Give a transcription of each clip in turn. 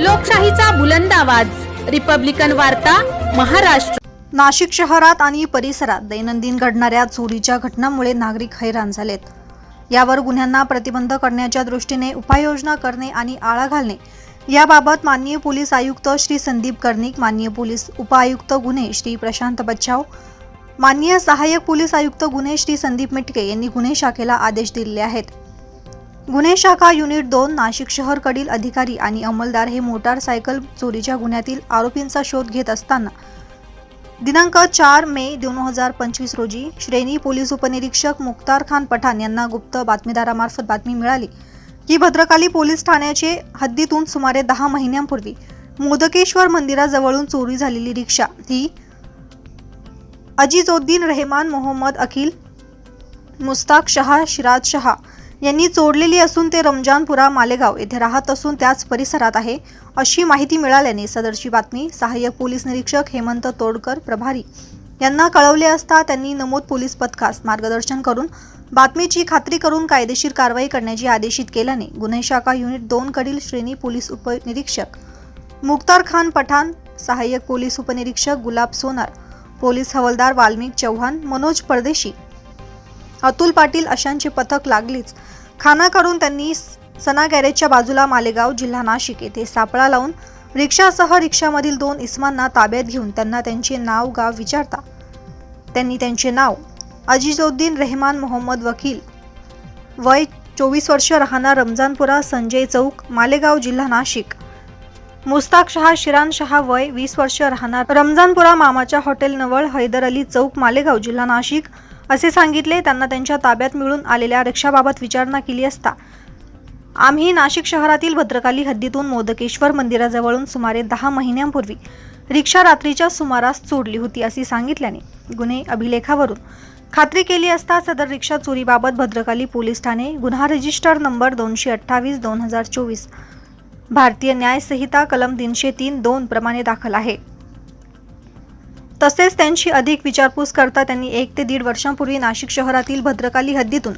लोकशाहीचा बुलंद आवाज. रिपब्लिकन वार्ता महाराष्ट्र. नाशिक शहरात आणि परिसरात दैनंदिन घडणाऱ्या चोरीच्या घटनांमुळे नागरिक हैराण झालेत. यावर गुन्ह्यांना प्रतिबंध करण्याच्या दृष्टीने उपाययोजना करणे आणि आळा घालणे याबाबत माननीय पोलीस आयुक्त श्री संदीप कर्णिक माननीय पोलीस उपआयुक्त गुन्हे श्री प्रशांत बच्चाव माननीय सहाय्यक पोलीस आयुक्त गुन्हे श्री संदीप मिटके यांनी गुन्हे शाखेला आदेश दिले आहेत. गुन्हे शाखा युनिट दोन नाशिक शहरकडील अधिकारी आणि अंमलदार हे मोटारसायकल चोरीच्या गुन्ह्यातील आरोपींचा शोध घेत असताना दिनांक चार मे दोन हजार पंचवीस रोजी श्रेणी पोलीस उपनिरीक्षक मुख्तार खान पठाण यांना गुप्त बातमीदारामार्फत बातमी मिळाली. की भद्रकाली पोलीस ठाण्याचे हद्दीतून सुमारे दहा महिन्यांपूर्वी मोदकेश्वर मंदिराजवळून चोरी झालेली रिक्षा ही अजिजोद्दीन रेहमान मोहम्मद अखिल मुस्ताक शहा शिराज शहा यांनी चोरलेली असून ते रमजानपुरा मालेगाव येथे राहत असून त्याच परिसरात आहे. अशी माहिती मिळाल्याने सदरची बातमी सहाय्यक पोलीस निरीक्षक हेमंत तोडकर प्रभारी यांना कळवले असता त्यांनी नमोद पोलीस पथकास मार्गदर्शन करून बातमीची खात्री करून कायदेशीर कारवाई करण्याची आदेशित केल्याने गुन्हे शाखा युनिट दोन कडील श्रेणी पोलीस उपनिरीक्षक मुख्तार खान पठाण सहाय्यक पोलीस उपनिरीक्षक गुलाब सोनार पोलीस हवालदार वाल्मिक चव्हाण मनोज परदेशी अतुल पाटील अशांची पथक लागलीच. खाना काढून त्यांनी सना गॅरेजच्या बाजूला मालेगाव जिल्हा नाशिक येथे सापळा लावून रिक्षासह रिक्षामधील दोन इस्मांना ताब्यात घेऊन त्यांना त्यांचे नाव गाव विचारता. त्यांनी त्यांचे नाव अजिजोद्दीन रेहमान मोहम्मद वकील वय चोवीस वर्ष राहणार रमजानपुरा संजय चौक मालेगाव जिल्हा नाशिक. मुस्ताक शहा शिरान शहा वय वीस वर्ष राहणार रमजानपुरा मामाच्या हॉटेल नवळ हैदर अली चौक मालेगाव जिल्हा नाशिक. असे सांगितले त्यांना त्यांच्या ताब्यात मिळून आलेल्या रिक्षाबाबत विचारणा केली असता. आम्ही नाशिक शहरातील भद्रकाली हद्दीतून मोदकेश्वर मंदिराजवळून सुमारे दहा महिन्यांपूर्वी रिक्षा रात्रीच्या सुमारास चोरली होती असे सांगितल्याने गुन्हे अभिलेखावरून खात्री केली असता सदर रिक्षा चोरीबाबत भद्रकाली पोलीस ठाणे गुन्हा रजिस्टर नंबर दोनशे अठ्ठावीस दोन हजार चोवीस भारतीय न्यायसंहिता कलम तीनशे तीन दोन प्रमाणे दाखल आहे. तसेच त्यांची अधिक विचारपूस करता त्यांनी एक ते दीड वर्षांपूर्वी नाशिक शहरातील भद्रकाली हद्दीतून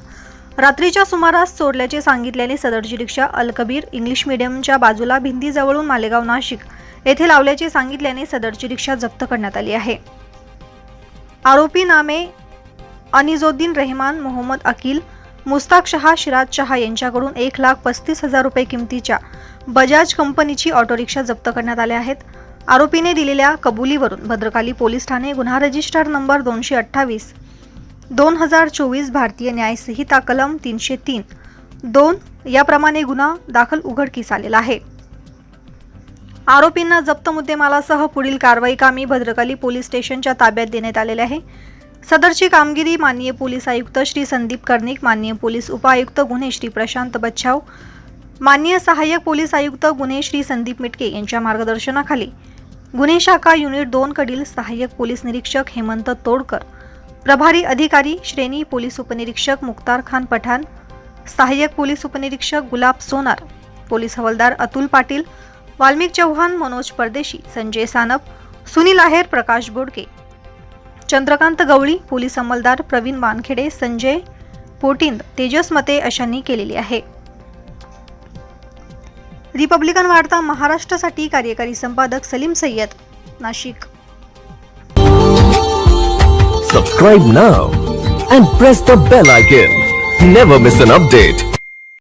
रात्रीच्या सुमारास चोरल्याचे सांगितल्याने सदरची रिक्षा अलकबीर इंग्लिश मीडियमच्या बाजूला भिंतीजवळून मालेगाव नाशिक येथे लावल्याचे सांगितल्याने सदरची रिक्षा जप्त करण्यात आली आहे. आरोपी नामे अनिजोद्दीन रेहमान मोहम्मद अकील मुस्ताक शहा शिराज शहा यांच्याकडून एक लाख पस्तीस हजार रुपये किमतीच्या बजाज कंपनीची ऑटो रिक्षा जप्त करण्यात आल्या आहेत. आरोपीने दिलेल्या कबुलीवरून भद्रकाली पोलीस ठाणे गुन्हा रजिस्टर नंबर दोनशे अठ्ठावीस दोन हजार चोवीस भारतीय न्याय संहिता कलम तीनशे तीन दोन याप्रमाणे गुन्हा दाखल उघडकीस आलेला आहे. आरोपींना जप्त मुद्देमालासह पुढील कारवाई कामी भद्रकाली पोलीस स्टेशनच्या ताब्यात देण्यात आलेले आहे. सदरची कामगिरी माननीय पोलीस आयुक्त श्री संदीप कर्णिक माननीय पोलीस उपायुक्त गुन्हे श्री प्रशांत बच्छाव माननीय सहाय्यक पोलीस आयुक्त गुन्हे श्री संदीप मिटके यांच्या मार्गदर्शनाखाली गुन्हे शाखा युनिट दोनकडील सहाय्यक पोलीस निरीक्षक हेमंत तोडकर प्रभारी अधिकारी श्रेणी पोलीस उपनिरीक्षक मुक्तार खान पठाण सहाय्यक पोलीस उपनिरीक्षक गुलाब सोनार पोलीस हवालदार अतुल पाटील वाल्मिक चव्हाण मनोज परदेशी संजय सानप सुनील आहेर प्रकाश बोडके चंद्रकांत गवळी पोलीस अंमलदार प्रवीण वानखेडे संजय पोटिंद तेजस मते अशांनी केलेली आहे. रिपब्लिकन वार्ता महाराष्ट्रासाठी कार्यकारी संपादक Salim Sayyad Nashik. Subscribe now and press the bell icon never miss an update